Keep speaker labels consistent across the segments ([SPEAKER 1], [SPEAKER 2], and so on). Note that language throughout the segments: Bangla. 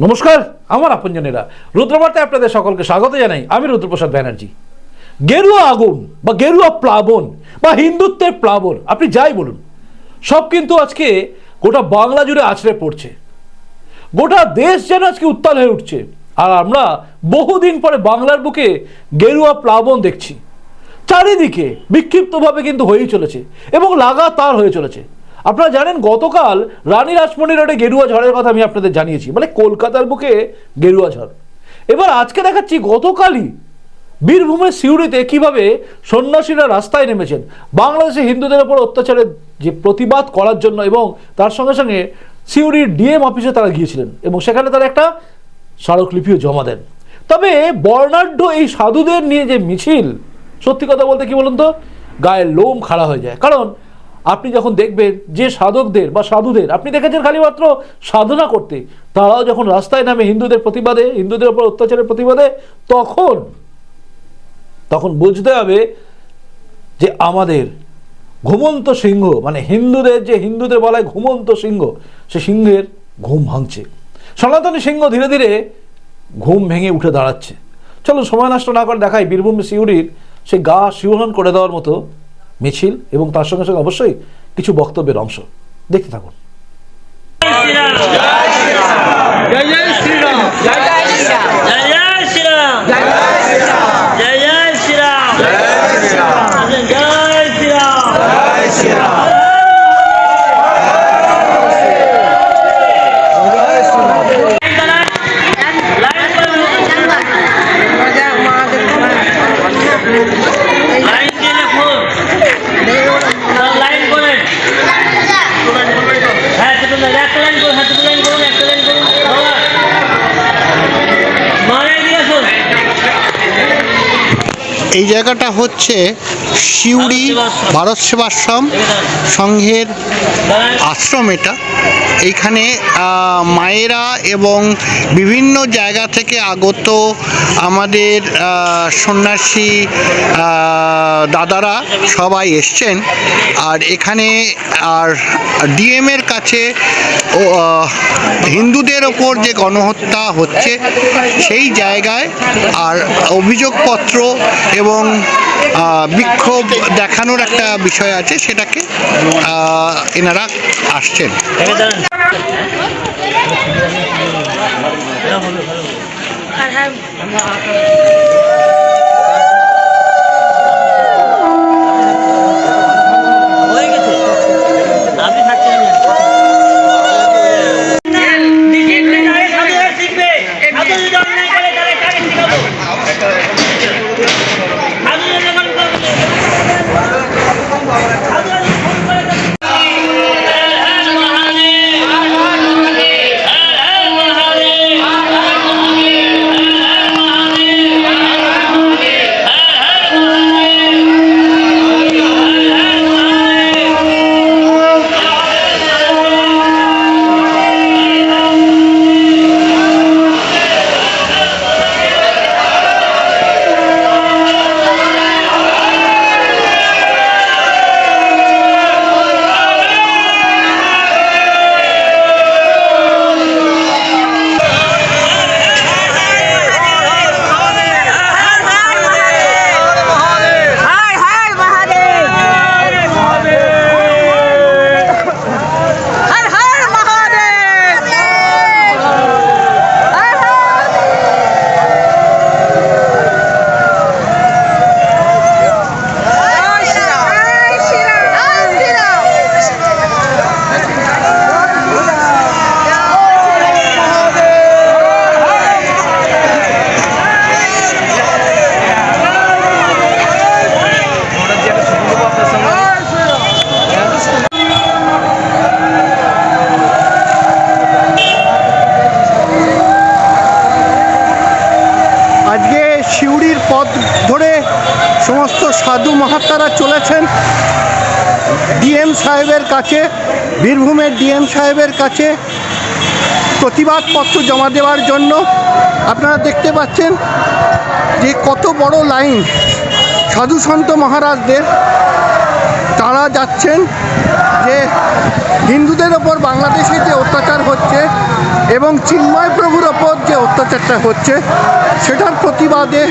[SPEAKER 1] নমস্কার, আমার আপনজনেরা। রুদ্রবার্তায় আপনাদের সকলকে স্বাগত জানাই। আমি রুদ্রপ্রসাদ ব্যানার্জি। গেরুয়া আগুন বা গেরুয়া প্লাবন বা হিন্দুত্বের প্লাবন, আপনি যাই বলুন। সব কিন্তু আজকে গোটা বাংলা জুড়ে আছড়ে পড়ছে। গোটা দেশ যেন আজকে উত্তাল হয়ে উঠছে। আর আমরা বহুদিন পরে বাংলার বুকে গেরুয়া প্লাবন দেখছি। চারিদিকে বিক্ষিপ্তভাবে কিন্তু হয়েই চলেছে এবং লাগাতার হয়ে চলেছে। আপনারা জানেন গতকাল রানী রাসমণি রোডে গেরুয়া ঝড়ের কথা আমি আপনাদের জানিয়েছি মানে কলকাতার বুকে গেরুয়া ঝড়। এবার আজকে দেখাচ্ছি গতকালই বীরভূমের সিউড়িতে কীভাবে সন্ন্যাসীরা রাস্তায় নেমেছেন। বাংলাদেশে হিন্দুদের ওপর অত্যাচারের যে প্রতিবাদ করার জন্য এবং তার সঙ্গে সঙ্গে সিউড়ির ডিএম অফিসে তারা গিয়েছিলেন এবং সেখানে তারা একটা স্মারকলিপিও জমা দেন। তবে বর্ণাঢ্য এই সাধুদের নিয়ে যে মিছিল, সত্যি কথা বলতে কি বলুন তো, গায়ের লোম খাড়া হয়ে যায়। কারণ আপনি যখন দেখবেন যে সাধকদের বা সাধুদের, আপনি দেখেছেন খালি মাত্র সাধনা করতে, তারাও যখন রাস্তায় নামে হিন্দুদের প্রতিবাদে, হিন্দুদের উপর অত্যাচারের প্রতিবাদে, তখন তখন বুঝতে হবে যে আমাদের ঘুমন্ত সিংহ মানে হিন্দুদের যে হিন্দুদের বলায় ঘুমন্ত সিংহ, সে সিংহের ঘুম ভাঙছে। সনাতনী সিংহ ধীরে ধীরে ঘুম ভেঙে উঠে দাঁড়াচ্ছে। চলো সময় নষ্ট না করে দেখাই বীরভূম সিউড়ির সে গা শিহরণ করে দেওয়ার মতো মিছিল এবং তার সঙ্গে সঙ্গে অবশ্যই কিছু বক্তব্যের অংশ। দেখতে থাকুন।
[SPEAKER 2] জয়
[SPEAKER 3] জায়গাটা হচ্ছে সিউড়ি ভারত সেবাশ্রম সংঘের আশ্রম এটা। এইখানে মায়েরা এবং বিভিন্ন জায়গা থেকে আগত আমাদের সন্ন্যাসী দাদারা সবাই এসছেন। আর এখানে আর ডিএম এর কাছে হিন্দুদের ওপর যে গণহত্যা হচ্ছে সেই জায়গায় আর অভিযোগপত্র এবং আহ, বিক্ষোভ দেখানোর একটা বিষয় আছে সেটাকে এনারা আসছেন।
[SPEAKER 2] আর দাঁড়ান হয়ে।
[SPEAKER 3] সাহেবের কাছে, বীরভূমের ডিএম সাহেবের কাছে প্রতিবাদপত্র জমা দেওয়ার জন্য আপনারা দেখতে পাচ্ছেন যে কত বড় লাইন সাধু সন্ত মহারাজদের তারা যাচ্ছেন যে হিন্দুদের ওপর বাংলাদেশে যে অত্যাচার হচ্ছে
[SPEAKER 4] এবং চিন্ময় প্রভুর ওপর যে অত্যাচারটা হচ্ছে, সেটার প্রতিবাদে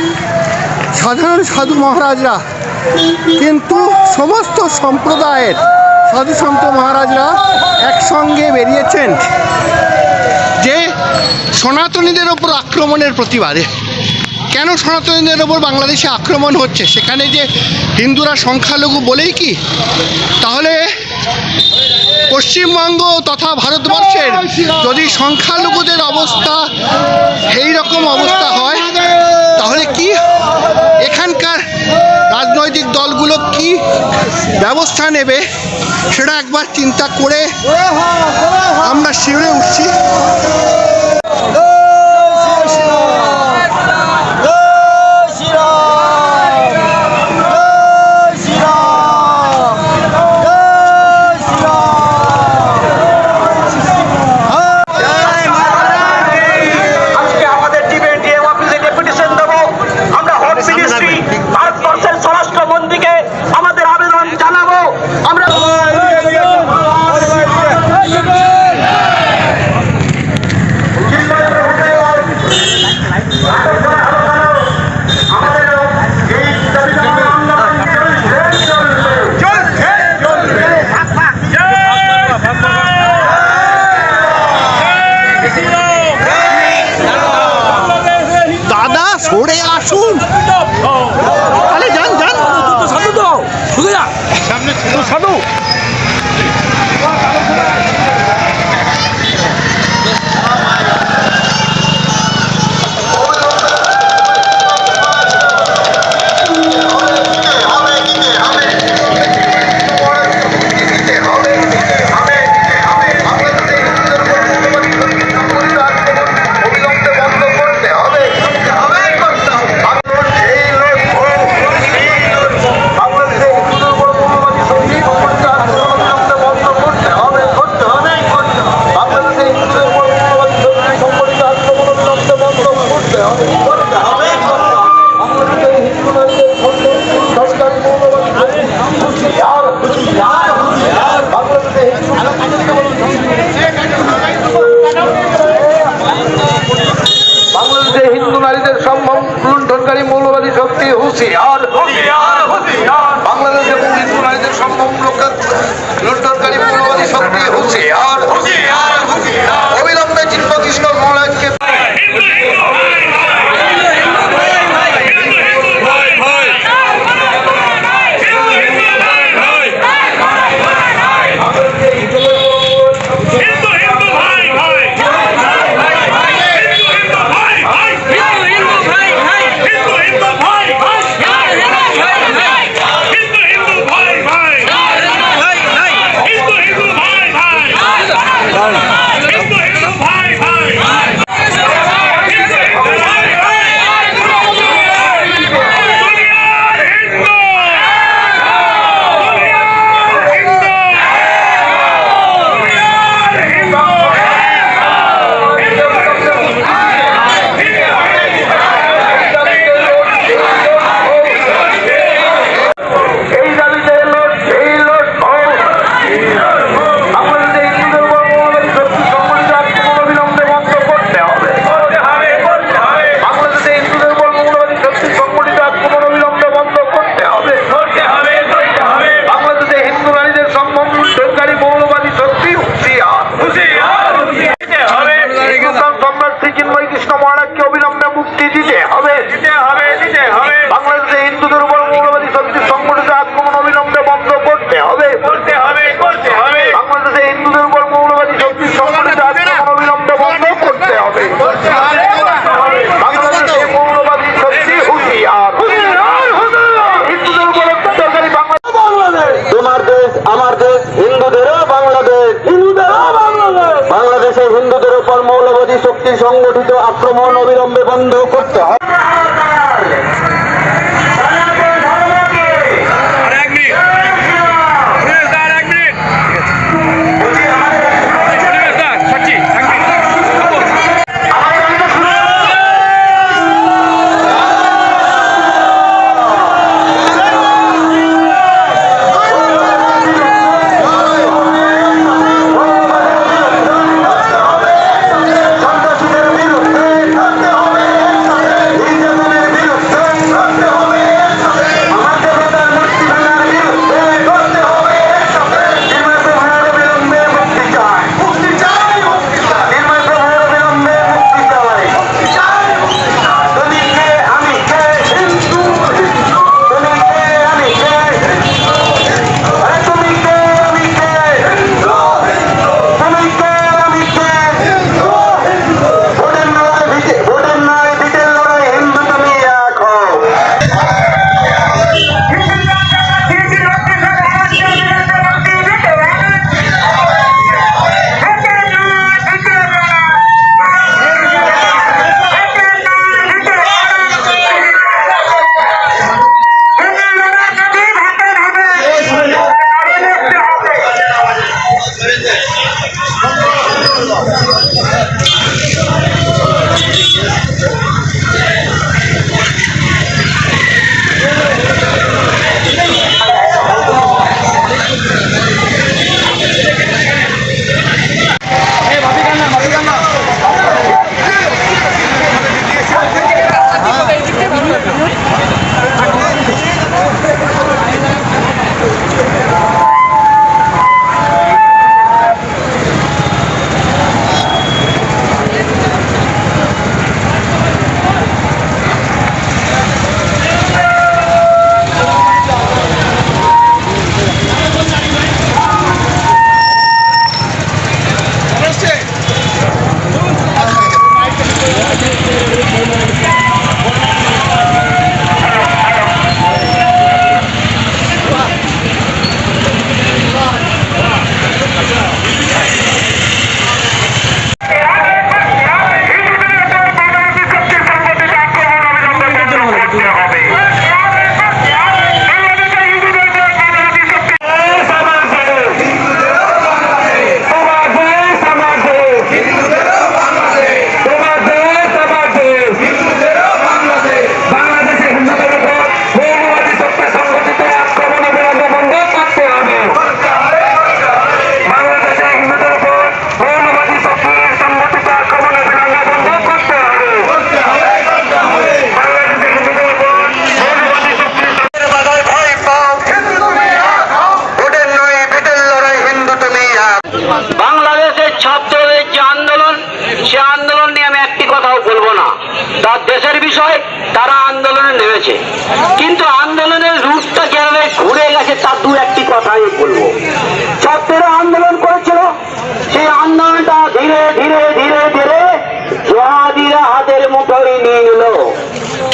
[SPEAKER 4] সাধারণ সাধু মহারাজরা কিন্তু সমস্ত সম্প্রদায়ের সাধু সন্ত মহারাজরা একসঙ্গে বেরিয়েছেন যে সনাতনীদের ওপর আক্রমণের প্রতিবাদে। কেন সনাতনীদের ওপর বাংলাদেশে আক্রমণ হচ্ছে? সেখানে যে হিন্দুরা সংখ্যালঘু বলেই কি? তাহলে পশ্চিমবঙ্গ তথা ভারতবর্ষের যদি সংখ্যালঘুদের অবস্থা সেই রকম অবস্থা হয়, তাহলে কি? এখানকার রাজনৈতিক দলগুলো কি ব্যবস্থা নেবে সেটা একবার চিন্তা করে আমরা শিউরে উঠছি। দাদা সরে শক্তি
[SPEAKER 5] সংগঠিত আক্রমণ অবিলম্বে বন্ধ করতে হবে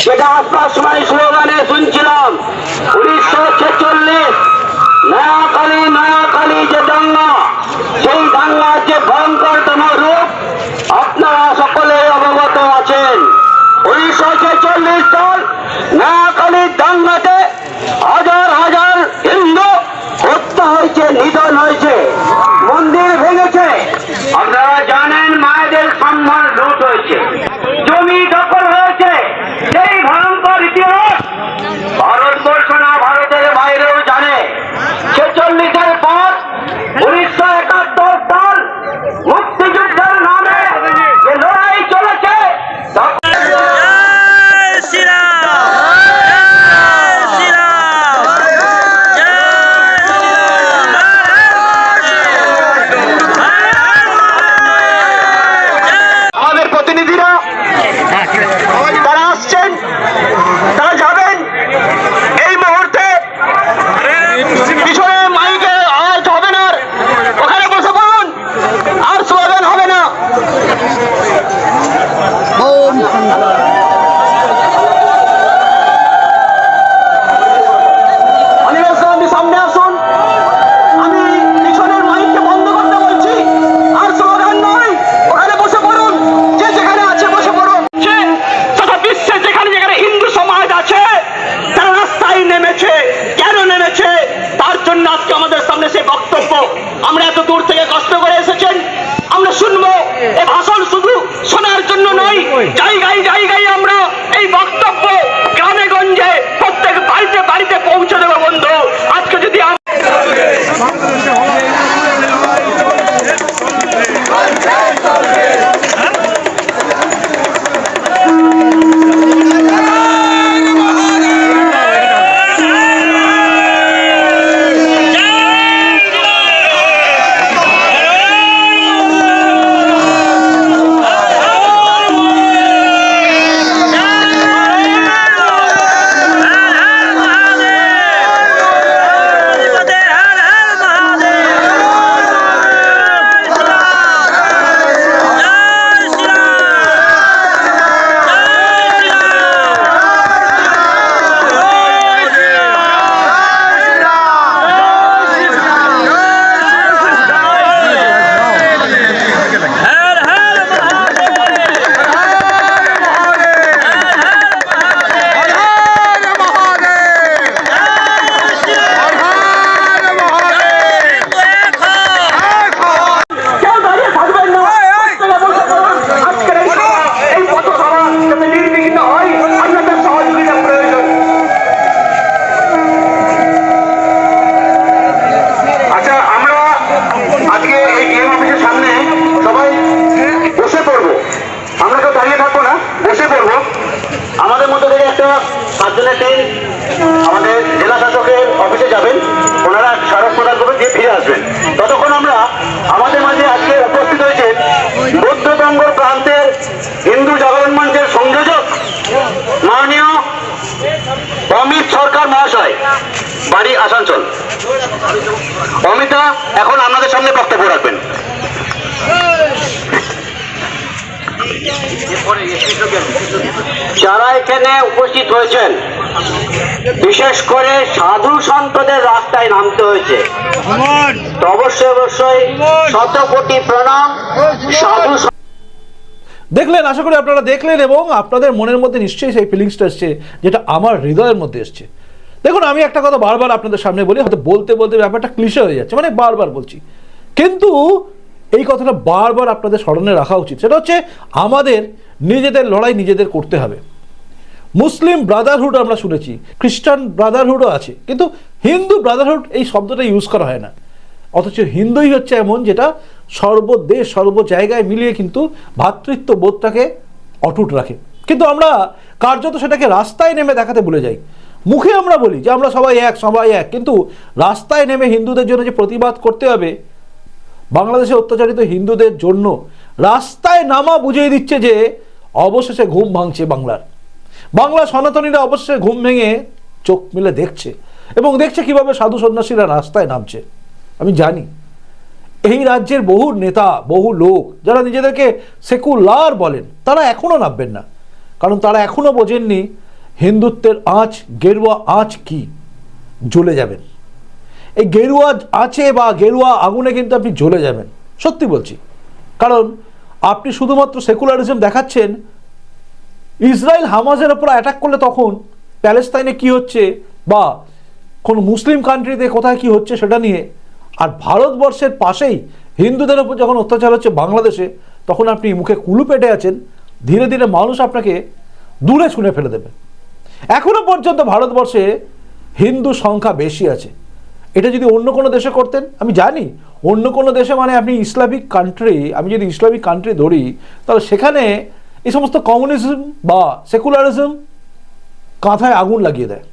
[SPEAKER 5] সেটা আসবার সময় স্লোগানে শুনছিলাম। উনিশশো ছেচল্লিশ নয়াকালী নয়াকালী যে দাঙ্গা, সেই দাঙ্গার যে ভয়ঙ্করতম রূপ, আপনারা সকলে অবগত আছেন। উনিশশো ছেচল্লিশ সাল নয়াকালীর দাঙ্গাতে হাজার হাজার হিন্দু হত্যা হয়েছে, নিধন হয়েছে বাড়ি আসানসোল। অমিতা, এখন আপনাদের সামনে বক্তব্য রাখবেন। যারা এখানে উপস্থিত হয়েছেন, বিশেষ করে সাধু সন্তদের রাস্তায় নামতে হয়েছে অবশ্যই অবশ্যই শত কোটি প্রণাম সাধু
[SPEAKER 1] দেখলেন, আশা করি আপনারা দেখলেন এবং আপনাদের মনের মধ্যে নিশ্চয়ই সেই ফিলিংসটা এসছে, যেটা আমার হৃদয়ের মধ্যে এসছে। দেখুন, আমি একটা কথা বারবার আপনাদের সামনে বলি, হয়তো বলতে বলতে ব্যাপারটা ক্লিশে হয়ে যাচ্ছে মানে বারবার বলছি। কিন্তু এই কথাটা বারবার আপনাদের স্মরণে রাখা উচিত। সেটা হচ্ছে, আমাদের নিজেদের লড়াই নিজেদের করতে হবে। মুসলিম ব্রাদারহুড আমরা শুনেছি, খ্রিস্টান ব্রাদারহুডও আছে, কিন্তু হিন্দু ব্রাদারহুড এই শব্দটা ইউজ করা হয় না। অথচ হিন্দুই হচ্ছে এমন যেটা সর্বদেশ, সর্ব জায়গায় মিলিয়ে কিন্তু ভ্রাতৃত্ব বোধটাকে অটুট রাখে। কিন্তু আমরা কার্যত সেটাকে রাস্তায় নেমে দেখাতে ভুলে যাই। মুখে আমরা বলি যে আমরা সবাই এক সবাই এক। কিন্তু রাস্তায় নেমে হিন্দুদের জন্য যে প্রতিবাদ করতে হবে, বাংলাদেশে অত্যাচারিত হিন্দুদের জন্য রাস্তায় নামা বুঝিয়ে দিচ্ছে যে অবশেষে ঘুম ভাঙছে বাংলার। বাংলা সনাতনীরা অবশেষে ঘুম ভেঙে চোখ মিলে দেখছে এবং দেখছে কীভাবে সাধু সন্ন্যাসীরা রাস্তায় নামছে। আমি জানি, এই রাজ্যের বহু নেতা, বহু লোক, যারা নিজেদেরকে সেকুলার বলেন, তারা এখনও নামবেন না। কারণ তারা এখনও বোঝেননি হিন্দুত্বের আঁচ, গেরুয়া আঁচ কি? জ্বলে যাবেন এই গেরুয়া আছে বা গেরুয়া আগুনে কিন্তু আপনি জ্বলে যাবেন। সত্যি বলছি। কারণ আপনি শুধুমাত্র সেকুলারিজম দেখাচ্ছেন, ইসরায়েল হামাজের ওপর অ্যাটাক করলে তখন প্যালেস্তাইনে কি হচ্ছে বা কোন মুসলিম কান্ট্রিতে কোথায় কি হচ্ছে সেটা নিয়ে আর ভারতবর্ষের পাশেই হিন্দুদের ওপর যখন অত্যাচার হচ্ছে বাংলাদেশে, তখন আপনি মুখে কুলু পেটে আছেন, ধীরে ধীরে মানুষ আপনাকে দূরে শুনে ফেলে দেবে। এখনও পর্যন্ত ভারতবর্ষে হিন্দু সংখ্যা বেশি আছে। এটা যদি অন্য কোনো দেশে করতেন, আমি জানি, অন্য কোনো দেশে মানে আপনি ইসলামিক কান্ট্রি আমি যদি ইসলামিক কান্ট্রি ধরি, তাহলে সেখানে এই সমস্ত কমিউনিজম বা সেকুলারিজম কাঁথায় আগুন লাগিয়ে দেয়।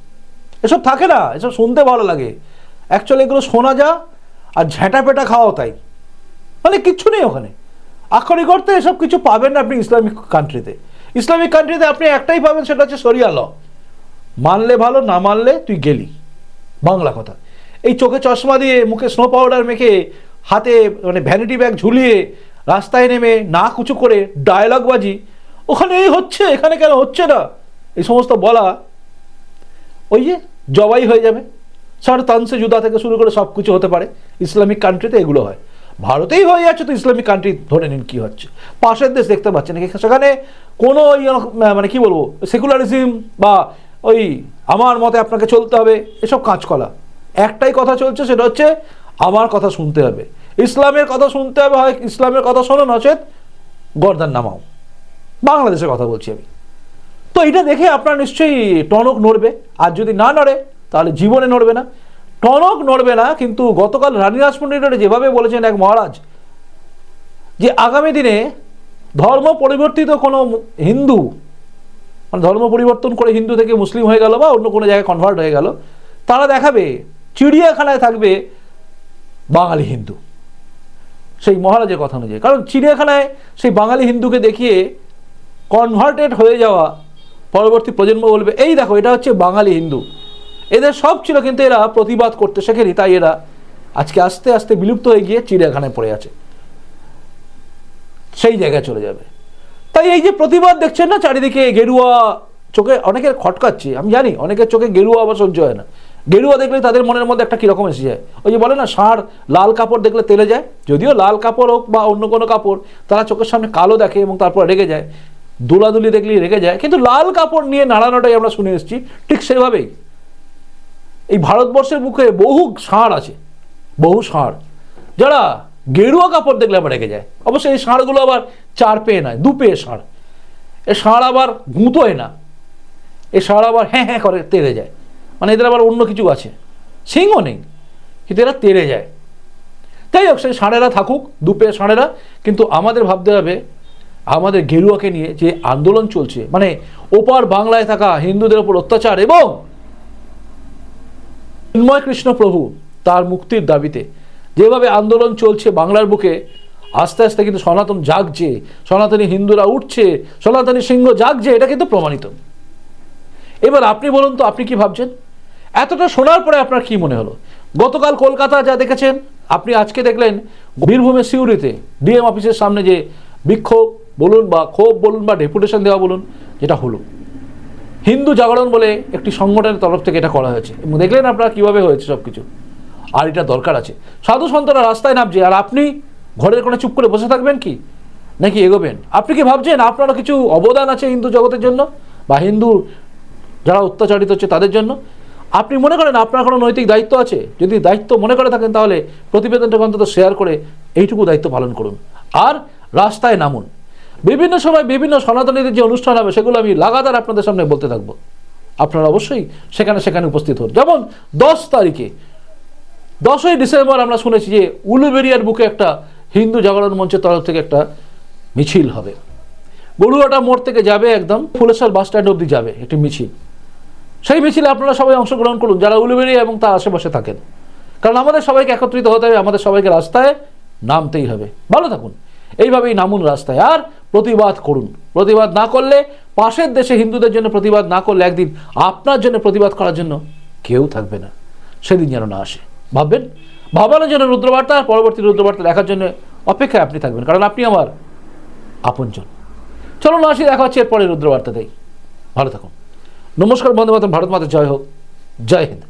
[SPEAKER 1] এসব থাকে না, এসব শুনতে ভালো লাগে। অ্যাকচুয়ালি এগুলো শোনা যা আর ঝ্যাঁটা পেটা খাওয়াও তাই। মানে কিচ্ছু নেই ওখানে। আক্ষরিক অর্থে এসব কিছু পাবেন না আপনি ইসলামিক কান্ট্রিতে ইসলামিক কান্ট্রিতে আপনি একটাই পাবেন, সেটা হচ্ছে সরিয়া ল। মানলে ভালো, না মানলে তুই গেলি। বাংলা কথা। এই চোখে চশমা দিয়ে মুখে স্নো পাউডার মেখে হাতে মানে ভ্যানিটি ব্যাগ ঝুলিয়ে রাস্তায় নেমে না কুচু করে ডায়লগ বাজি ওখানে এই হচ্ছে, এখানে কেন হচ্ছে না? এই সমস্ত বলা, ওই যে জবাই হয়ে যাবে। সার তানসে জুদা থেকে শুরু করে সব কিছু হতে পারে। ইসলামিক কান্ট্রিতে এগুলো হয়। ভারতেই হয়ে যাচ্ছে তো ইসলামিক কান্ট্রি ধরে নিন কী হচ্ছে। পাশের দেশ দেখতে পাচ্ছেন। সেখানে কোনো ওই মানে কি বলব সেকুলারিজম বা ওই আমার মতে আপনাকে চলতে হবে, এসব কাঁচকলা। একটাই কথা চলছে, সেটা হচ্ছে আমার কথা শুনতে হবে। ইসলামের কথা শুনতে হবে, হয় ইসলামের কথা শোনো নচেত গর্দান নামাও। বাংলাদেশের কথা বলছি আমি। তো এটা দেখে আপনার নিশ্চয়ই টনক নড়বে। আর যদি না নড়ে, তাহলে জীবনে নড়বে না। টনক নড়বে না, কিন্তু গতকাল রানী পণ্ডিত যেভাবে বলেছেন এক মহারাজ, যে আগামী দিনে ধর্ম পরিবর্তিত কোনো হিন্দু মানে ধর্ম পরিবর্তন করে হিন্দু থেকে মুসলিম হয়ে গেল বা অন্য কোনো জায়গায় কনভার্ট হয়ে গেল, তারা দেখাবে চিড়িয়াখানায় থাকবে বাঙালি হিন্দু। সেই মহারাজের কথা অনুযায়ী। কারণ চিড়িয়াখানায় সেই বাঙালি হিন্দুকে দেখিয়ে কনভার্টেড হয়ে যাওয়া পরবর্তী প্রজন্ম বলবে, এই দেখো, এটা হচ্ছে বাঙালি হিন্দু। এদের সব ছিল, কিন্তু এরা প্রতিবাদ করতে শেখেনি, তাই এরা আজকে আস্তে আস্তে বিলুপ্ত হয়ে গিয়ে চিড়িয়াখানায় পড়ে আছে। সেই জায়গায় চলে যাবে। তাই এই যে প্রতিবাদ দেখছেন না চারিদিকে গেরুয়া চোখে, অনেকের খটকাচ্ছে, আমি জানি, অনেকের চোখে গেরুয়া আবার সহ্য হয় না। গেরুয়া দেখলে তাদের মনের মধ্যে একটা কীরকম এসে যায়। ওই যে বলে না, ষাঁড়, লাল কাপড় দেখলে তেলে যায়, যদিও লাল কাপড় হোক বা অন্য কোনো কাপড়, তারা চোখের সামনে কালো দেখে এবং তারপর রেগে যায়। দুলাদুলি দেখলেই রেগে যায়, কিন্তু লাল কাপড় নিয়ে নাড়ানোটাই আমরা শুনে এসেছি, ঠিক সেভাবেই। এই ভারতবর্ষের মুখে বহু ষাঁড় আছে, বহু ষাঁড়। যারা গেরুয়া কাপড় দেখলে আবার রেগে যায়। অবশ্যই এই ষাঁড়গুলো আবার চার পেয়ে নয়, দু পেয়ে ষাঁড়। এ ষাঁড় আবার গুঁতোয় না। এ ষাঁড় আবার হ্যাঁ হ্যাঁ করে তেড়ে যায়। মানে এদের আবার অন্য কিছু আছে। সিংও নেই, কিন্তু এরা তেড়ে যায়। তাই হোক, সেই ষাঁড়েরা থাকুক দুপে ষাঁড়েরা। কিন্তু আমাদের ভাবতে হবে, আমাদের গেরুয়াকে নিয়ে যে আন্দোলন চলছে মানে ওপার বাংলায় থাকা হিন্দুদের ওপর অত্যাচার এবং চিন্ময় কৃষ্ণ প্রভু তার মুক্তির দাবিতে যেভাবে আন্দোলন চলছে বাংলার বুকে, আস্তে আস্তে কিন্তু সনাতন জাগছে, সনাতনী হিন্দুরা উঠছে, সনাতনী সিংহ জাগছে, এটা কিন্তু প্রমাণিত। এবার আপনি বলুন তো, আপনি কি ভাবছেন? এতটা শোনার পরে আপনার কি মনে হলো? গতকাল কলকাতা যা দেখেছেন, আপনি আজকে দেখলেন, বীরভূমের সিউড়িতে ডিএম অফিসের সামনে যে বিক্ষোভ বলুন বা ক্ষোভ বলুন বা ডেপুটেশন দেওয়া বলুন, যেটা হলো। হিন্দু জাগরণ বলে একটি সংগঠনের তরফ থেকে এটা করা হয়েছে। এবং দেখলেন আপনারা কীভাবে হয়েছে সব কিছু আর এটা দরকার আছে। সাধু সন্তরা রাস্তায় নামছে, আর আপনি ঘরের কোণে চুপ করে বসে থাকবেন কি? নাকি এগোবেন? আপনি কি ভাবছেন আপনারও কিছু অবদান আছে হিন্দু জগতের জন্য? বা হিন্দু যারা অত্যাচারিত হচ্ছে তাদের জন্য? আপনি মনে করেন আপনার কোনো নৈতিক দায়িত্ব আছে? যদি দায়িত্ব মনে করে থাকেন তাহলে প্রতিবেদনটাকে অন্তত শেয়ার করে এইটুকু দায়িত্ব পালন করুন। আর রাস্তায় নামুন। বিভিন্ন সময় বিভিন্ন সনাতনীদের যে অনুষ্ঠান হবে সেগুলো আমি লাগাতার আপনাদের সামনে বলতে থাকব। আপনারা অবশ্যই সেখানে সেখানে উপস্থিত হন। যেমন দশ তারিখে দশই ডিসেম্বর আমরা শুনেছি যে উলুবেরিয়ার বুকে একটা হিন্দু জাগরণ মঞ্চের তরফ থেকে একটা মিছিল হবে। বড়ুয়াটা মোড় থেকে যাবে একদম, ফুলেশ্বর বাস স্ট্যান্ড অবধি যাবে একটি মিছিল। সেই মিছিলে আপনারা সবাই অংশগ্রহণ করুন, যারা উলুবেরিয়া এবং তার আশেপাশে থাকেন। কারণ আমাদের সবাইকে একত্রিত হতে হবে, আমাদের সবাইকে রাস্তায় নামতেই হবে। ভালো থাকুন, এইভাবেই নামুন রাস্তায়। আর প্রতিবাদ করুন, প্রতিবাদ না করলে পাশের দেশে হিন্দুদের জন্য প্রতিবাদ না করলে একদিন আপনার জন্য প্রতিবাদ করার জন্য কেউ থাকবে না, সেদিন যেন না আসে। ভাববেন? ভাবানোর জন্য রুদ্রবার্তা আর পরবর্তী রুদ্রবার্তা দেখার জন্য অপেক্ষায় আপনি থাকবেন, কারণ আপনি আমার আপনজন। চলুন আসি, দেখা হচ্ছে এরপরে রুদ্রবার্তা দেয় ভালো থাকুন। নমস্কার বন্ধু মাতা ভারত মাতা জয় হোক। জয় হিন্দ।